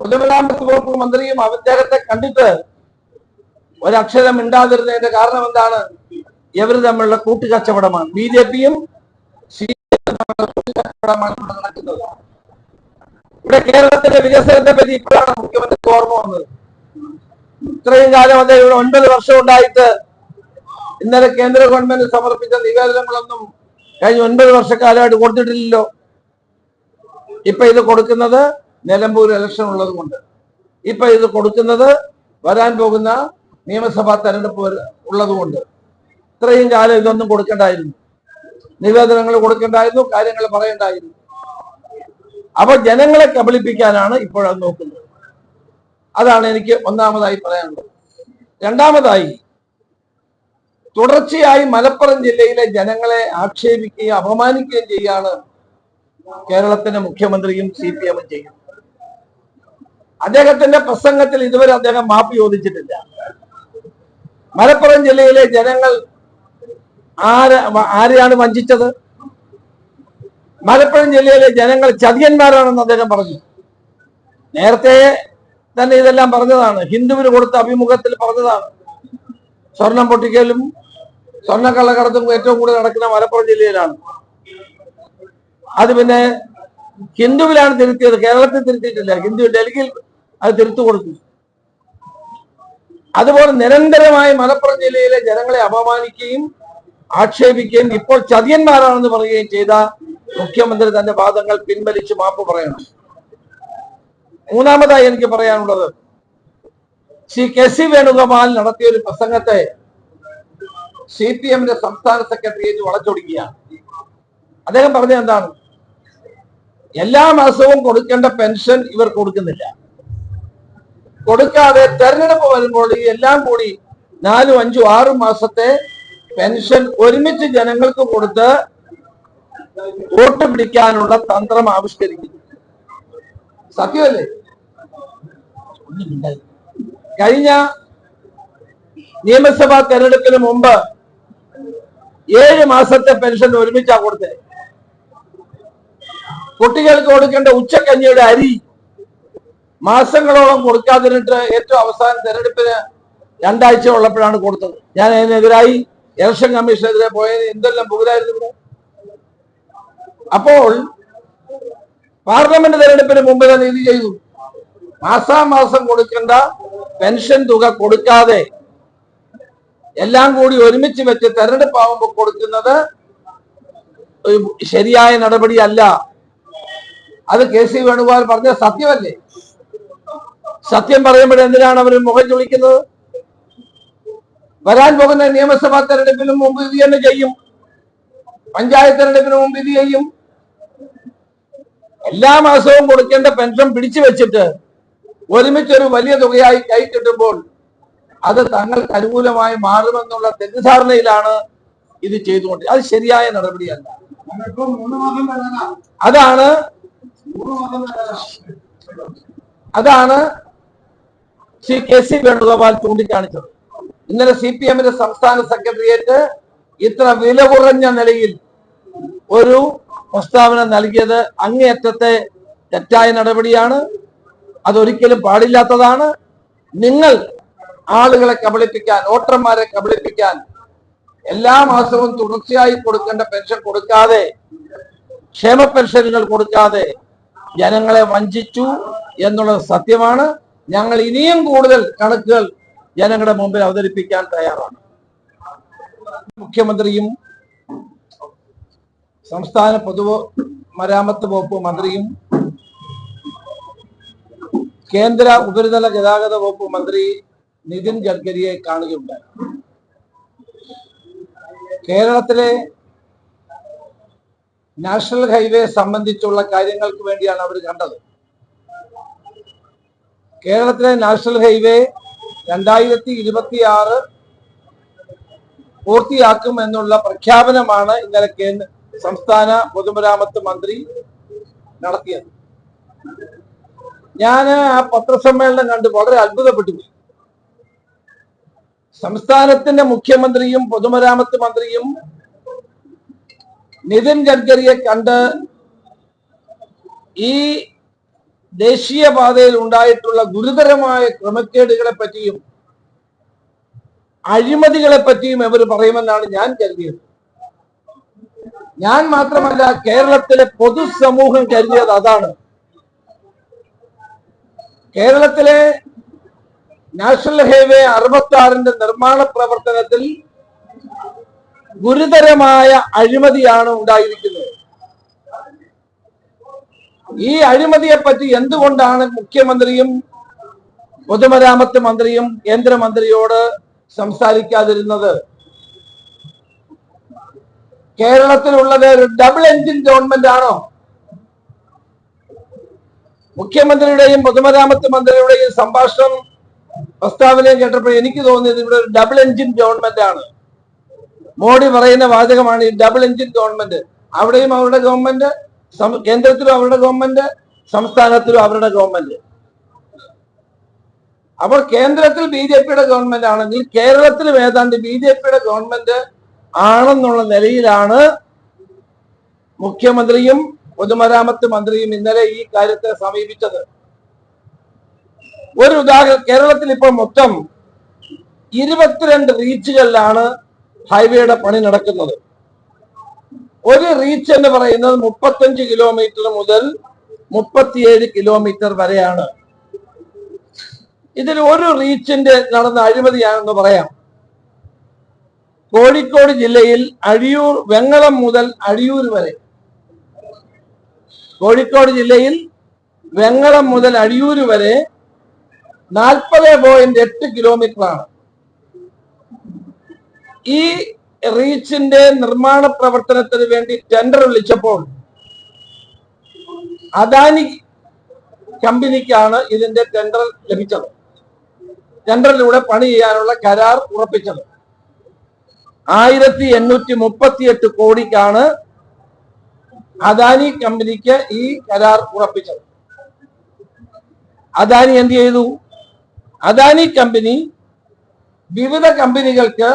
പൊതുമരാമത്ത് വകുപ്പ് മന്ത്രിയും അദ്ദേഹത്തെ കണ്ടിട്ട് ഒരക്ഷരം മിണ്ടാതിരുന്നതിന്റെ കാരണം എന്താണ് ഇവർ തമ്മിലുള്ള കൂട്ടുകച്ചവടമാണ്. ബി ജെ പിയും ഇവിടെ കേരളത്തിന്റെ വികസനത്തെ പറ്റി ഇപ്പോഴാണ് മുഖ്യമന്ത്രിക്ക് ഓർമ്മ വന്നത്. ഇത്രയും കാലം അദ്ദേഹം ഇവിടെ ഒൻപത് വർഷം ഉണ്ടായിട്ട് ഇന്നലെ കേന്ദ്ര ഗവൺമെന്റ് സമർപ്പിച്ച നിവേദനങ്ങളൊന്നും കഴിഞ്ഞ ഒൻപത് വർഷക്കാലമായിട്ട് കൊടുത്തിട്ടില്ലല്ലോ. ഇപ്പൊ ഇത് കൊടുക്കുന്നത് നിലമ്പൂർ ഇലക്ഷൻ ഉള്ളത് കൊണ്ട്. ഇപ്പൊ ഇത് കൊടുക്കുന്നത് വരാൻ പോകുന്ന നിയമസഭാ തെരഞ്ഞെടുപ്പ് ഉള്ളതുകൊണ്ട് ഉള്ളത് കൊണ്ട്. ഇത്രയും കാലം ഇതൊന്നും കൊടുക്കണ്ടായിരുന്നു. നിവേദനങ്ങൾ കൊടുക്കണ്ടായിരുന്നു കാര്യങ്ങൾ പറയണ്ടായിരുന്നു. അപ്പൊ ജനങ്ങളെ കബളിപ്പിക്കാനാണ് ഇപ്പോഴത് നോക്കുന്നത്. അതാണ് എനിക്ക് ഒന്നാമതായി പറയാനുള്ളത്. രണ്ടാമതായി തുടർച്ചയായി മലപ്പുറം ജില്ലയിലെ ജനങ്ങളെ ആക്ഷേപിക്കുകയും അപമാനിക്കുകയും ചെയ്യാണ് കേരളത്തിന്റെ മുഖ്യമന്ത്രിയും സി പി എമ്മും ചെയ്യുന്നത്. അദ്ദേഹത്തിന്റെ പ്രസംഗത്തിൽ ഇതുവരെ അദ്ദേഹം മാപ്പ് ചോദിച്ചിട്ടില്ല. മലപ്പുറം ജില്ലയിലെ ജനങ്ങൾ ആര് ആരെയാണ് വഞ്ചിച്ചത്? മലപ്പുറം ജില്ലയിലെ ജനങ്ങൾ ചതിയന്മാരാണെന്ന് അദ്ദേഹം പറഞ്ഞു. നേരത്തെ തന്നെ ഇതെല്ലാം പറഞ്ഞതാണ്. ഹിന്ദുവിന് കൊടുത്ത അഭിമുഖത്തിൽ പറഞ്ഞതാണ്. സ്വർണം പൊട്ടിക്കലും സ്വർണ കള്ളക്കടത്തും ഏറ്റവും കൂടുതൽ നടക്കുന്ന മലപ്പുറം ജില്ലയിലാണ്. അത് പിന്നെ ഹിന്ദുവിലാണ് തിരുത്തിയത്. കേരളത്തിൽ തിരുത്തിയിട്ടില്ല. ഹിന്ദു ഡൽഹിയിൽ അത് തിരുത്തു കൊടുത്തു. അതുപോലെ നിരന്തരമായി മലപ്പുറം ജില്ലയിലെ ജനങ്ങളെ അപമാനിക്കുകയും ആക്ഷേപിക്കുകയും ഇപ്പോൾ ചതിയന്മാരാണെന്ന് പറയുകയും ചെയ്ത മുഖ്യമന്ത്രി തന്റെ വാദങ്ങൾ പിൻവലിച്ച് മാപ്പ് പറയണം. മൂന്നാമതായി എനിക്ക് പറയാനുള്ളത് ശ്രീ കെ സി വേണുഗോപാൽ നടത്തിയ ഒരു പ്രസംഗത്തെ സി പി എമ്മിന്റെ സംസ്ഥാന സെക്രട്ടേറിയറ്റ് വളച്ചൊടുക്കുകയാണ്. അദ്ദേഹം പറഞ്ഞത് എന്താണ്? എല്ലാ മാസവും കൊടുക്കേണ്ട പെൻഷൻ ഇവർ കൊടുക്കുന്നില്ല. കൊടുക്കാതെ തെരഞ്ഞെടുപ്പ് വരുമ്പോൾ ഈ എല്ലാം കൂടി നാലും അഞ്ചും ആറും മാസത്തെ പെൻഷൻ ഒരുമിച്ച് ജനങ്ങൾക്ക് കൊടുത്ത് വോട്ട് പിടിക്കാനുള്ള തന്ത്രം ആവിഷ്കരിക്കുന്നു. സത്യമല്ലേ? കഴിഞ്ഞ നിയമസഭാ തെരഞ്ഞെടുപ്പിന് മുമ്പ് ഏഴ് മാസത്തെ പെൻഷൻ ഒരുമിച്ചാ കൊടുത്തത് കുട്ടികൾക്ക് കൊടുക്കേണ്ട ഉച്ചക്കഞ്ഞിയുടെ അരി മാസങ്ങളോളം കൊടുക്കാതിരുന്നിട്ട് ഏറ്റവും അവസാനം തെരഞ്ഞെടുപ്പിന് രണ്ടാഴ്ച ഉള്ളപ്പോഴാണ് കൊടുത്തത്. ഞാൻ അതിനെതിരായി ഇലക്ഷൻ കമ്മീഷനെതിരെ പോയത് എന്തെല്ലാം പുകരായിരുന്നു ഇവിടെ? അപ്പോൾ പാർലമെന്റ് തെരഞ്ഞെടുപ്പിന് മുമ്പ് തന്നെ ഇത് ചെയ്തു. മാസാമാസം കൊടുക്കേണ്ട പെൻഷൻ തുക കൊടുക്കാതെ എല്ലാം കൂടി ഒരുമിച്ച് വെച്ച് തെരഞ്ഞെടുപ്പ് ആവുമ്പോൾ കൊടുക്കുന്നത് ശരിയായ നടപടിയല്ല. അത് കെ സി വേണുഗോപാൽ പറഞ്ഞ സത്യമല്ലേ? സത്യം പറയുമ്പോൾ എന്തിനാണ് അവർ മുഖം ചൊളിക്കുന്നത്? വരാൻ പോകുന്ന നിയമസഭാ തെരഞ്ഞെടുപ്പിന് മുമ്പ് ഇത് തന്നെ ചെയ്യും. പഞ്ചായത്ത് തെരഞ്ഞെടുപ്പിന് മുമ്പ് ഇത് ചെയ്യും. എല്ലാ മാസവും കൊടുക്കേണ്ട പെൻഷൻ പിടിച്ചു വെച്ചിട്ട് ഒരുമിച്ചൊരു വലിയ തുകയായി കൈ കിട്ടുമ്പോൾ അത് തങ്ങൾക്ക് അനുകൂലമായി മാറുമെന്നുള്ള തെറ്റിദ്ധാരണയിലാണ് ഇത് ചെയ്തുകൊണ്ട്. അത് ശരിയായ നടപടിയല്ല. അതാണ് അതാണ് ശ്രീ കെ സി വേണുഗോപാൽ ചൂണ്ടിക്കാണിച്ചത് ഇന്നലെ സി പി എമ്മിന്റെ സംസ്ഥാന സെക്രട്ടേറിയറ്റ് ഇത്ര വില കുറഞ്ഞ നിലയിൽ ഒരു പ്രസ്താവന നൽകിയത് അങ്ങേയറ്റത്തെ തെറ്റായ നടപടിയാണ്. അതൊരിക്കലും പാടില്ലാത്തതാണ്. നിങ്ങൾ ആളുകളെ കബളിപ്പിക്കാൻ വോട്ടർമാരെ കബളിപ്പിക്കാൻ എല്ലാ മാസവും തുടർച്ചയായി കൊടുക്കേണ്ട പെൻഷൻ കൊടുക്കാതെ ക്ഷേമ പെൻഷനുകൾ കൊടുക്കാതെ ജനങ്ങളെ വഞ്ചിച്ചു എന്നുള്ളത് സത്യമാണ്. ഞങ്ങൾ ഇനിയും കൂടുതൽ കണക്കുകൾ ജനങ്ങളുടെ മുമ്പിൽ അവതരിപ്പിക്കാൻ തയ്യാറാണ്. മുഖ്യമന്ത്രിയും സംസ്ഥാന പൊതു മരാമത്ത് വകുപ്പ് മന്ത്രിയും കേന്ദ്ര ഉപരിതല ഗതാഗത വകുപ്പ് മന്ത്രി നിതിൻ ഗഡ്കരിയെ കാണുകയുണ്ടായി. കേരളത്തിലെ നാഷണൽ ഹൈവേ സംബന്ധിച്ചുള്ള കാര്യങ്ങൾക്ക് വേണ്ടിയാണ് അവർ കണ്ടത്. കേരളത്തിലെ നാഷണൽ ഹൈവേ രണ്ടായിരത്തി ഇരുപത്തി ആറ് പൂർത്തിയാക്കും എന്നുള്ള പ്രഖ്യാപനമാണ് ഇന്നലെ കേന്ദ്ര സംസ്ഥാന പൊതുമരാമത്ത് മന്ത്രി നടത്തിയത്. ഞാൻ ആ പത്രസമ്മേളനം കണ്ട് വളരെ അത്ഭുതപ്പെട്ടു പോയി സംസ്ഥാനത്തിന്റെ മുഖ്യമന്ത്രിയും പൊതുമരാമത്ത് മന്ത്രിയും നിതിൻ ഗഡ്കരിയെ കണ്ട് ഈ ദേശീയപാതയിൽ ഉണ്ടായിട്ടുള്ള ഗുരുതരമായ ക്രമക്കേടുകളെ പറ്റിയും അഴിമതികളെ പറ്റിയും അവർ പറയുമെന്നാണ് ഞാൻ കരുതിയത്. ഞാൻ മാത്രമല്ല കേരളത്തിലെ പൊതുസമൂഹം കരുതിയത് അതാണ്. കേരളത്തിലെ നാഷണൽ ഹൈവേ അറുപത്തി ആറിന്റെ നിർമ്മാണ പ്രവർത്തനത്തിൽ ഗുരുതരമായ അഴിമതിയാണ് ഉണ്ടായിരിക്കുന്നത്. ഈ അഴിമതിയെ പറ്റി എന്തുകൊണ്ടാണ് മുഖ്യമന്ത്രിയും പൊതുമരാമത്ത് മന്ത്രിയും കേന്ദ്രമന്ത്രിയോട് സംസാരിക്കാതിരുന്നത്? കേരളത്തിലുള്ളത് ഒരു ഡബിൾ എഞ്ചിൻ ഗവൺമെന്റ് ആണോ? മുഖ്യമന്ത്രിയുടെയും പൊതുമരാമത്ത് മന്ത്രിയുടെയും സംഭാഷണം പ്രസ്താവനയും കേട്ടപ്പോൾ എനിക്ക് തോന്നിയത് ഇവിടെ ഒരു ഡബിൾ എഞ്ചിൻ ഗവൺമെന്റ് ആണ്. മോഡി പറയുന്ന വാചകമാണ് ഈ ഡബിൾ എഞ്ചിൻ ഗവൺമെന്റ് അവിടെയും അവരുടെ ഗവൺമെന്റ് കേന്ദ്രത്തിലും അവരുടെ ഗവൺമെന്റ് സംസ്ഥാനത്തിലും അവരുടെ ഗവൺമെന്റ്. അപ്പോൾ കേന്ദ്രത്തിൽ ബി ജെ പിയുടെ ഗവൺമെന്റ് ആണെങ്കിൽ കേരളത്തിലും ഏതാണ്ട് ബി ജെ പിയുടെ ഗവൺമെന്റ് ആണെന്നുള്ള നിലയിലാണ് മുഖ്യമന്ത്രിയും പൊതുമരാമത്ത് മന്ത്രിയും ഇന്നലെ ഈ കാര്യത്തെ സമീപിച്ചത്. ഒരു ഉദാഹരണം കേരളത്തിൽ ഇപ്പോൾ മൊത്തം ഇരുപത്തിരണ്ട് റീച്ചുകളിലാണ് ഹൈവേയുടെ പണി നടക്കുന്നത്. ഒരു റീച്ച് എന്ന് പറയുന്നത് മുപ്പത്തഞ്ച് കിലോമീറ്റർ മുതൽ മുപ്പത്തിയേഴ് കിലോമീറ്റർ വരെയാണ്. ഇതിൽ ഒരു റീച്ചിന്റെ നടന്ന അഴിമതിയാണെന്ന് പറയാം. കോഴിക്കോട് ജില്ലയിൽ അഴിയൂർ വെങ്ങളം മുതൽ അഴിയൂർ വരെ. കോഴിക്കോട് ജില്ലയിൽ വെങ്ങളം മുതൽ അഴിയൂർ വരെ നാൽപ്പത് പോയിന്റ് എട്ട് കിലോമീറ്റർ ആണ്. ഈ റീച്ചിന്റെ നിർമ്മാണ പ്രവർത്തനത്തിന് വേണ്ടി ടെൻഡർ വിളിച്ചപ്പോൾ അദാനി കമ്പനിക്കാണ് ഇതിന്റെ ടെൻഡർ ലഭിച്ചത്. ടെൻഡറിലൂടെ പണി ചെയ്യാനുള്ള കരാർ ഉറപ്പിച്ചത്. ആയിരത്തി എണ്ണൂറ്റി മുപ്പത്തിയെട്ട് കോടിക്കാണ് അദാനി കമ്പനിക്ക് ഈ കരാർ ഉറപ്പിച്ചത്. അദാനി എന്ത് ചെയ്തു? അദാനി കമ്പനി വിവിധ കമ്പനികൾക്ക്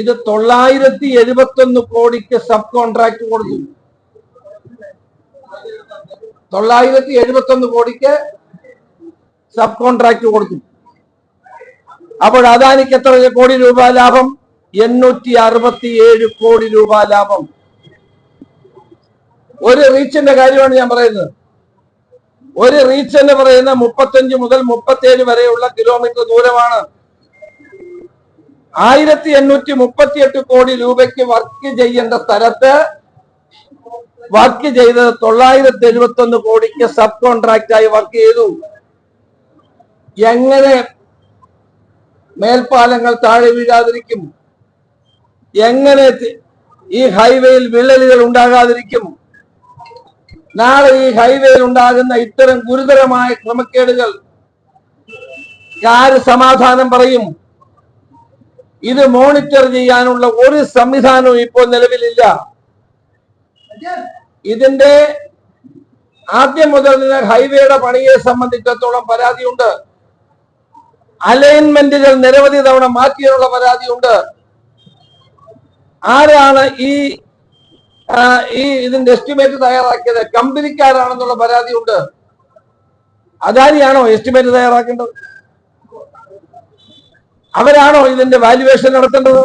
ഇത് തൊള്ളായിരത്തി എഴുപത്തി ഒന്ന് കോടിക്ക് സബ് കോൺട്രാക്ട് കൊടുത്തു. തൊള്ളായിരത്തി എഴുപത്തി ഒന്ന് കോടിക്ക് സബ് കോൺട്രാക്ട് കൊടുത്തു. അപ്പോൾ അദാനിക്ക് എത്ര കോടി രൂപ ലാഭം? എണ്ണൂറ്റി അറുപത്തി ഏഴ് കോടി രൂപ ലാഭം. ഒരു റീച്ചിന്റെ കാര്യമാണ് ഞാൻ പറയുന്നത്. ഒരു റീച്ച് എന്ന് പറയുന്ന മുപ്പത്തഞ്ച് മുതൽ മുപ്പത്തിയേഴ് വരെയുള്ള കിലോമീറ്റർ ദൂരമാണ്. ആയിരത്തി എണ്ണൂറ്റി മുപ്പത്തി എട്ട് കോടി രൂപയ്ക്ക് വർക്ക് ചെയ്യേണ്ട സ്ഥലത്ത് വർക്ക് ചെയ്തത് തൊള്ളായിരത്തി എഴുപത്തി ഒന്ന് കോടിക്ക് സബ് കോൺട്രാക്ട് ആയി വർക്ക് ചെയ്തു. എങ്ങനെ മേൽപ്പാലങ്ങൾ താഴെ വീഴാതിരിക്കും? എങ്ങനെ ഈ ഹൈവേയിൽ വിള്ളലുകൾ ഉണ്ടാകാതിരിക്കും? നാളെ ഈ ഹൈവേയിൽ ഉണ്ടാകുന്ന ഇത്തരം ഗുരുതരമായ ക്രമക്കേടുകൾ ആര് സമാധാനം പറയും? ഇത് മോണിറ്റർ ചെയ്യാനുള്ള ഒരു സംവിധാനവും ഇപ്പോൾ നിലവിലില്ല. ഇതിന്റെ ആദ്യം മുതൽ തന്നെ ഹൈവേയുടെ പണിയെ സംബന്ധിച്ചിടത്തോളം പരാതിയുണ്ട്. അലൈൻമെന്റുകൾ നിരവധി തവണ മാറ്റിയുള്ള പരാതിയുണ്ട്. ആരാണ് ഈ ഈ ഇതിന്റെ എസ്റ്റിമേറ്റ് തയ്യാറാക്കിയത്? കമ്പനിക്കാരാണെന്നുള്ള പരാതിയുണ്ട്. അദാനിയാണോ എസ്റ്റിമേറ്റ് തയ്യാറാക്കേണ്ടത്? അവരാണോ ഇതിന്റെ വാല്യുവേഷൻ നടത്തേണ്ടത്?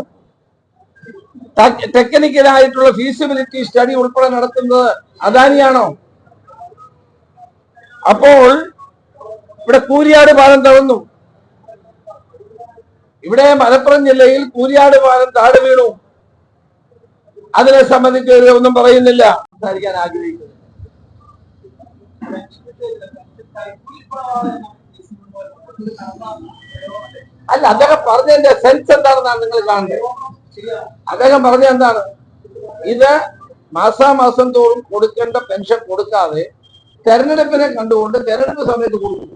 ടെക്നിക്കലായിട്ടുള്ള ഫീസിബിലിറ്റി സ്റ്റഡി ഉൾപ്പെടെ നടത്തുന്നത് അദാനിയാണോ? അപ്പോൾ ഇവിടെ കൂരിയാട് പാലം തകർന്നു. ഇവിടെ മലപ്പുറം ജില്ലയിൽ കൂരിയാട് പാലം താഴെ വീണു. അതിനെ സംബന്ധിച്ച് ഒന്നും പറയുന്നില്ല. സംസാരിക്കാൻ ആഗ്രഹിക്കുന്നു. അല്ല അദ്ദേഹം പറഞ്ഞതിന്റെ സെൻസ് എന്താണെന്നാണ് നിങ്ങൾ കാണുന്നത്? അദ്ദേഹം പറഞ്ഞ എന്താണ്? ഇത് മാസാമാസം തോറും കൊടുക്കേണ്ട പെൻഷൻ കൊടുക്കാതെ തെരഞ്ഞെടുപ്പിനെ കണ്ടുകൊണ്ട് തെരഞ്ഞെടുപ്പ് സമയത്ത് കൊടുക്കും.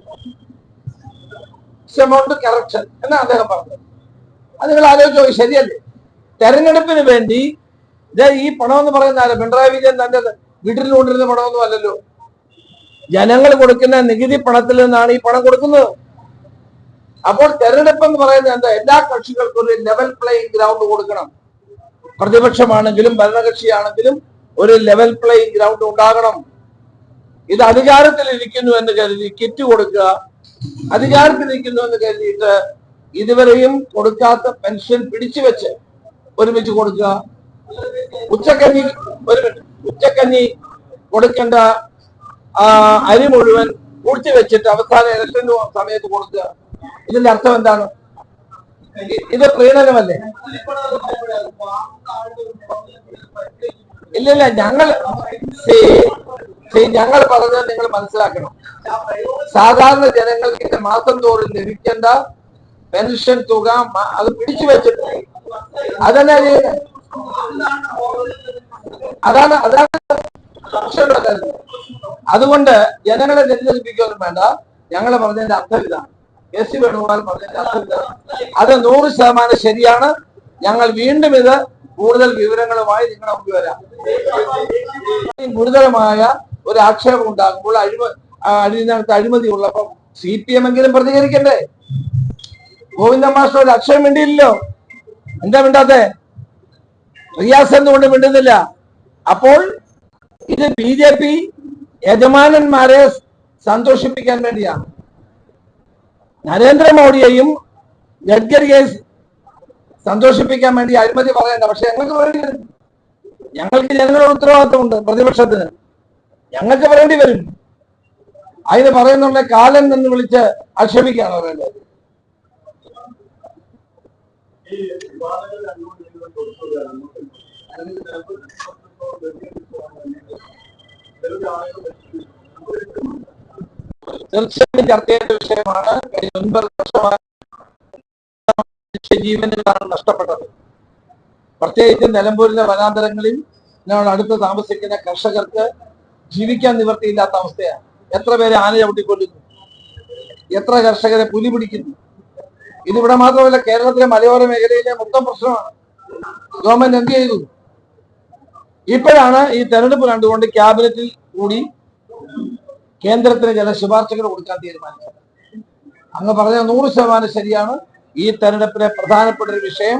കറക്ഷൻ എന്നാണ് അദ്ദേഹം പറഞ്ഞത്. അത് നിങ്ങൾ ആലോചിച്ചോ ശരിയല്ലേ? തെരഞ്ഞെടുപ്പിന് വേണ്ടി ഈ പണം എന്ന് പറയുന്ന? പിണറായി വിജയൻ തന്റെ വീട്ടിൽ കൊണ്ടിരുന്ന പണമൊന്നും അല്ലല്ലോ. ജനങ്ങൾ കൊടുക്കുന്ന നികുതി പണത്തിൽ നിന്നാണ് ഈ പണം കൊടുക്കുന്നത്. അപ്പോൾ തെരഞ്ഞെടുപ്പ് എന്ന് പറയുന്നത് എന്താ? എല്ലാ കക്ഷികൾക്കും ഒരു ലെവൽ പ്ലേയിങ് ഗ്രൗണ്ട് കൊടുക്കണം. പ്രതിപക്ഷമാണെങ്കിലും ഭരണകക്ഷിയാണെങ്കിലും ഒരു ലെവൽ പ്ലേയിങ് ഗ്രൗണ്ട് ഉണ്ടാകണം. ഇത് അധികാരത്തിൽ ഇരിക്കുന്നു എന്ന് കരുതി കിറ്റ് കൊടുക്കുക. അധികാരത്തിൽ ഇരിക്കുന്നു എന്ന് കരുതിയിട്ട് ഇതുവരെയും കൊടുക്കാത്ത പെൻഷൻ പിടിച്ചു വെച്ച് ഒരുമിച്ച് കൊടുക്കുക. ഉച്ചക്കഞ്ഞി ഒരു ഉച്ചക്കഞ്ഞി കൊടുക്കേണ്ട അരി മുഴുവൻ കുടിച്ചു വെച്ചിട്ട് അവസാന ഇലക്ഷൻ സമയത്ത് കൊടുക്കുക. ഇതിന്റെ അർത്ഥം എന്താണ്? ഇത് പ്രീണനമല്ലേ? ഇല്ലില്ല ഞങ്ങൾ ഞങ്ങൾ പറഞ്ഞത് നിങ്ങൾ മനസ്സിലാക്കണം. സാധാരണ ജനങ്ങൾക്ക് ഇത് മാസം തോറും ലഭിക്കേണ്ട പെൻഷൻ തുക അത് പിടിച്ചു വെച്ചിട്ട് അതന്നെ അതാണ് അതാണ്. അതുകൊണ്ട് ജനങ്ങളെ തെറ്റിദ്ധരിപ്പിക്കൊന്നും വേണ്ട. ഞങ്ങൾ പറഞ്ഞതിന്റെ അർത്ഥം ഇതാണ്. കെ സി വേണുഗോപാൽ ഇതാണ് അത് നൂറ് ശതമാനം ശരിയാണ്. ഞങ്ങൾ വീണ്ടും ഇത് കൂടുതൽ വിവരങ്ങളുമായി നിങ്ങളുടെ മുമ്പിൽ വരാം. ഗുരുതരമായ ഒരു ആക്ഷേപം ഉണ്ടാകുമ്പോൾ അഴിമ ആ, അഴിമതിനകത്ത് അഴിമതി ഉള്ളപ്പോ സി പി എം എങ്കിലും പ്രതികരിക്കണ്ടേ? ഗോവിന്ദ മാസ്റ്റർ ഒരു അക്ഷരം എന്താ മിണ്ടാത്തെ? റിയാസ് എന്തുകൊണ്ട് മിണ്ടുന്നില്ല? അപ്പോൾ ഇത് ബി ജെ പി യജമാനന്മാരെ സന്തോഷിപ്പിക്കാൻ വേണ്ടിയാണ്. നരേന്ദ്രമോദിയെയും ഗഡ്കരിയെ സന്തോഷിപ്പിക്കാൻ വേണ്ടി അഴിമതി പറയണ്ട പക്ഷെ ഞങ്ങൾക്ക് പറയുന്നത് ഞങ്ങൾക്ക് ജനങ്ങളുടെ ഉത്തരവാദിത്തമുണ്ട് പ്രതിപക്ഷത്തിന്. ഞങ്ങൾക്ക് പറയേണ്ടി വരും. അതിന് പറയുന്നുള്ള കാലം എന്ന് വിളിച്ച് ആക്ഷേപിക്കുകയാണോ വേണ്ടത് തീർച്ചയായും ചർച്ച ചെയ്യേണ്ട വിഷയമാണ്. കഴിഞ്ഞ ഒൻപത് വർഷമായി ജീവനുകളാണ് നഷ്ടപ്പെട്ടത്. പ്രത്യേകിച്ച് നിലമ്പൂരിലെ വനാന്തരങ്ങളിൽ ഞങ്ങൾ അടുത്ത് താമസിക്കുന്ന കർഷകർക്ക് ജീവിക്കാൻ നിവർത്തിയില്ലാത്ത അവസ്ഥയാണ്. എത്ര പേരെ ആന ചവിട്ടിക്കൊല്ലുന്നു എത്ര കർഷകരെ പുലി പിടിക്കുന്നു? ഇതിവിടെ മാത്രമല്ല കേരളത്തിലെ മലയോര മേഖലയിലെ മൊത്തം പ്രശ്നമാണ്. ഗവൺമെന്റ് എന്ത് ചെയ്തു? ഇപ്പോഴാണ് ഈ തെരഞ്ഞെടുപ്പ് കണ്ടുകൊണ്ട് ക്യാബിനറ്റിൽ കൂടി കേന്ദ്രത്തിന് ചില ശുപാർശകൾ കൊടുക്കാൻ തീരുമാനിച്ചത്. അങ്ങ് പറഞ്ഞ നൂറ് ശതമാനം ശരിയാണ്. ഈ തെരഞ്ഞെടുപ്പിലെ പ്രധാനപ്പെട്ട ഒരു വിഷയം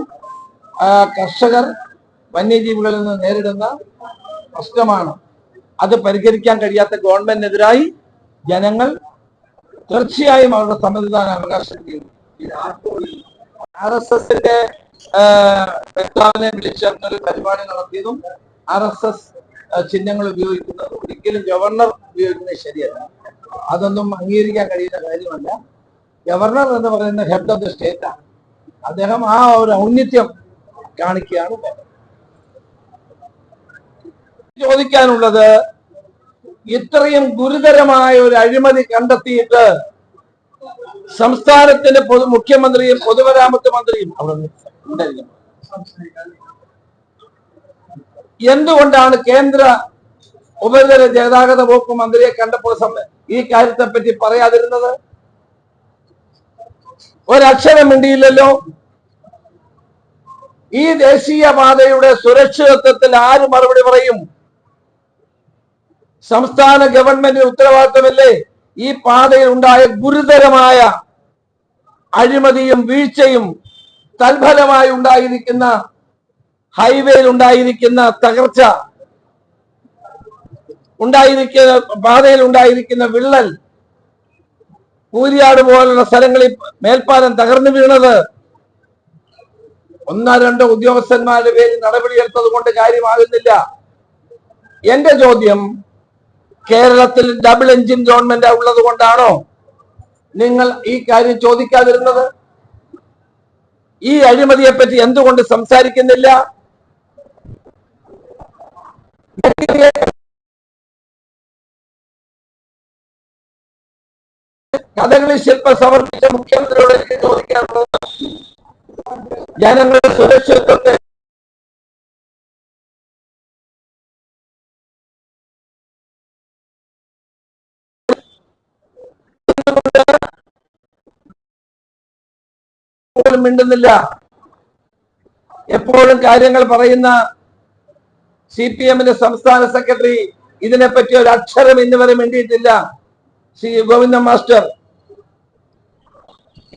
കർഷകർ വന്യജീവികളിൽ നിന്ന് നേരിടുന്ന പ്രശ്നമാണ്. അത് പരിഹരിക്കാൻ കഴിയാത്ത ഗവൺമെന്റിനെതിരായി ജനങ്ങൾ തീർച്ചയായും അവരുടെ സമ്മതിദാന അവകാശം ആർ എസ് എസിന്റെ വിളിച്ചു പരിപാടി നടത്തിയതും ആർ എസ് എസ് ചിഹ്നങ്ങൾ ഉപയോഗിക്കുന്നത് ഒരിക്കലും ഗവർണർ ഉപയോഗിക്കുന്നത് ശരിയല്ല അതൊന്നും അംഗീകരിക്കാൻ കഴിയുന്ന കാര്യമല്ല ഗവർണർ എന്ന് പറയുന്ന ഹെഡ് ഓഫ് ദ സ്റ്റേറ്റ് ആണ് അദ്ദേഹം ആ ഒരു ഔന്നിത്യം കാണിക്കുകയാണ്. ചോദിക്കാനുള്ളത് ഇത്രയും ഗുരുതരമായ ഒരു അഴിമതി കണ്ടെത്തിയിട്ട് സംസ്ഥാനത്തിന്റെ പൊതു മുഖ്യമന്ത്രിയും പൊതുമരാമത്ത് മന്ത്രിയും അവിടെ ഉണ്ടായിരിക്കണം. എന്തുകൊണ്ടാണ് കേന്ദ്ര ഉപരിതല ഗതാഗത വകുപ്പ് മന്ത്രിയെ കണ്ടപ്പോൾ ഈ കാര്യത്തെ പറ്റി പറയാതിരുന്നത്? ഒരക്ഷരം മിണ്ടിയില്ലല്ലോ. ഈ ദേശീയപാതയുടെ സുരക്ഷിതത്വത്തിൽ ആര് മറുപടി പറയും? സംസ്ഥാന ഗവൺമെന്റിന് ഉത്തരവാദിത്തമല്ലേ? ഈ പാതയിൽ ഉണ്ടായ ഗുരുതരമായ അഴിമതിയും വീഴ്ചയും തൽഫലമായി ഉണ്ടായിരിക്കുന്ന ഹൈവേയിൽ ഉണ്ടായിരിക്കുന്ന തകർച്ച ഉണ്ടായിരിക്കുന്ന പാതയിൽ ഉണ്ടായിരിക്കുന്ന വിള്ളൽ പൂരിയാട് പോലുള്ള സ്ഥലങ്ങളിൽ മേൽപ്പാലം തകർന്നു വീണത്. ഒന്നോ രണ്ടോ ഉദ്യോഗസ്ഥന്മാരുടെ പേരിൽ നടപടിയെടുത്തത് കൊണ്ട് കാര്യമാകുന്നില്ല. എന്റെ ചോദ്യം കേരളത്തിൽ ഡബിൾ എഞ്ചിൻ ഗവൺമെന്റ് ഉള്ളത് കൊണ്ടാണോ നിങ്ങൾ ഈ കാര്യം ചോദിക്കാതിരുന്നത്? ഈ അഴിമതിയെ പറ്റി എന്തുകൊണ്ട് സംസാരിക്കുന്നില്ല? കഥകളി ശില്പം സമർപ്പിച്ച മുഖ്യമന്ത്രിയോട് എനിക്ക് ചോദിക്കാറുള്ളത് ജനങ്ങളുടെ സുരക്ഷിതത്വത്തെ മിണ്ടുന്നില്ല. എപ്പോഴും കാര്യങ്ങൾ പറയുന്ന സി പി എമ്മിന്റെ സംസ്ഥാന സെക്രട്ടറി ഇതിനെപ്പറ്റി ഒരു അക്ഷരം ഇന്ന് വരെ മിണ്ടിയിട്ടില്ല. ശ്രീ ഗോവിന്ദ മാസ്റ്റർ.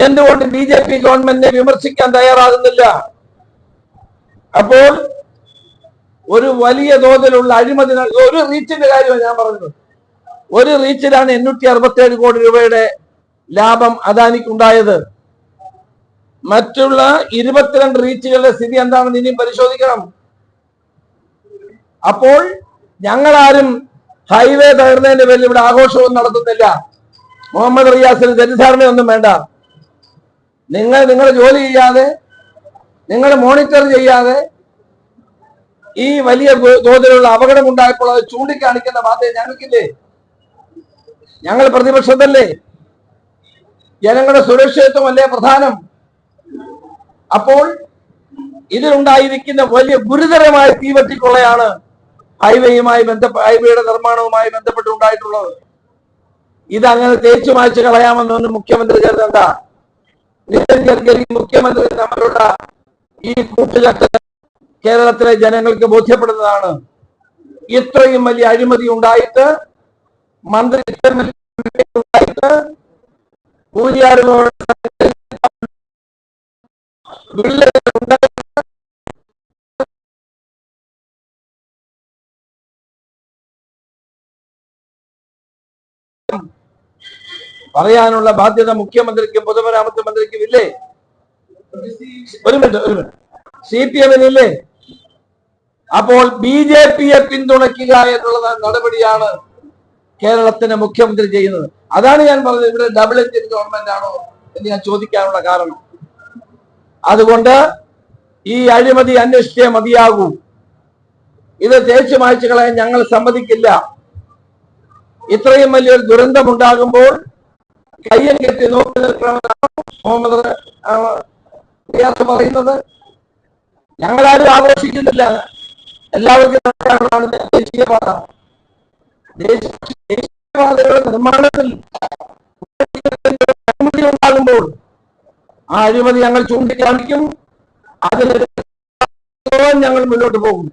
എന്തുകൊണ്ട് ബി ജെ പി ഗവൺമെന്റിനെ വിമർശിക്കാൻ തയ്യാറാകുന്നില്ല? അപ്പോൾ ഒരു വലിയ തോതിലുള്ള അഴിമതി ഒരു റീച്ചിന്റെ കാര്യമാണ് ഞാൻ പറഞ്ഞത്. ഒരു റീച്ചിലാണ് എണ്ണൂറ്റി അറുപത്തി ഏഴ് കോടി രൂപയുടെ ലാഭം അദാനിക്കുണ്ടായത്. മറ്റുള്ള ഇരുപത്തിരണ്ട് റീച്ചുകളുടെ സ്ഥിതി എന്താണെന്ന് ഇനിയും പരിശോധിക്കണം. അപ്പോൾ ഞങ്ങളാരും ഹൈവേ തകർന്നതിന്റെ പേരിൽ ഇവിടെ ആഘോഷവും നടത്തുന്നില്ല. മുഹമ്മദ് റിയാസിന് തെറ്റിദ്ധാരണയൊന്നും വേണ്ട. നിങ്ങൾ നിങ്ങളുടെ ജോലി ചെയ്യാതെ നിങ്ങൾ മോണിറ്റർ ചെയ്യാതെ ഈ വലിയ തോതിലുള്ള അപകടം ഉണ്ടായപ്പോൾ അത് ചൂണ്ടിക്കാണിക്കുന്ന വാർത്തയെ ഞങ്ങൾക്കില്ലേ? ഞങ്ങൾ പ്രതിപക്ഷത്തല്ലേ? ജനങ്ങളുടെ സുരക്ഷിതത്വമല്ലേ പ്രധാനം? അപ്പോൾ ഇതിലുണ്ടായിരിക്കുന്ന വലിയ ഗുരുതരമായ തീവറ്റിക്കൊള്ളയാണ് ഹൈവേയുമായി ബന്ധപ്പെട്ട ഹൈവേയുടെ നിർമ്മാണവുമായി ബന്ധപ്പെട്ടുണ്ടായിട്ടുള്ളത് ഇതങ്ങനെ തേച്ചു മായ്ച്ചു കളയാമെന്നൊന്നും മുഖ്യമന്ത്രി കരുതണ്ട. നിതിൻ ഗഡ്കരി മുഖ്യമന്ത്രി തമ്മിലുള്ള ഈ കൂട്ടുകെട്ട് കേരളത്തിലെ ജനങ്ങൾക്ക് ബോധ്യപ്പെടുന്നതാണ്. ഇത്രയും വലിയ അഴിമതി ഉണ്ടായിട്ട് മന്ത്രി ഉണ്ടായിട്ട് പറയാനുള്ള ബാധ്യത മുഖ്യമന്ത്രിക്കും പൊതുമരാമത്ത് മന്ത്രിക്കും ഇല്ലേ? ഒരു മിനിറ്റ് ഒരു മിനിറ്റ്. സി പി എമ്മിനില്ലേ അപ്പോൾ ബി ജെ പിയെ പിന്തുണയ്ക്കുക എന്നുള്ള നടപടിയാണ് കേരളത്തിന്റെ മുഖ്യമന്ത്രി ചെയ്യുന്നത്. അതാണ് ഞാൻ പറഞ്ഞത്. ഇവിടെ ഡബിൾ എഞ്ചിൻ ഗവൺമെന്റ് ആണോ എന്ന് ഞാൻ ചോദിക്കാനുള്ള കാരണം. അതുകൊണ്ട് ഈ അഴിമതി അന്വേഷിച്ചേ മതിയാകൂ. ഇത് തേച്ചു മായ്ച്ചു ഞങ്ങൾ സമ്മതിക്കില്ല. ഇത്രയും വലിയൊരു ദുരന്തം ഉണ്ടാകുമ്പോൾ കയ്യം കെട്ടി നോക്കി നിൽക്കണമെന്നാണ് മുഹമ്മദ് ആ, റിയാസ് പറയുന്നത്. ഞങ്ങളാരും ആഘോഷിക്കുന്നില്ല. എല്ലാവർക്കും ദേശീയപാത. ദേശീയ- ദേശീയപാതയുടെ നിർമ്മാണത്തിൽ അഴിമതി ഉണ്ടാകുമ്പോൾ ആ അഴിമതി ഞങ്ങൾ ചൂണ്ടിക്കാണിക്കും. അതിന് ഞങ്ങൾ മുന്നോട്ട് പോകും.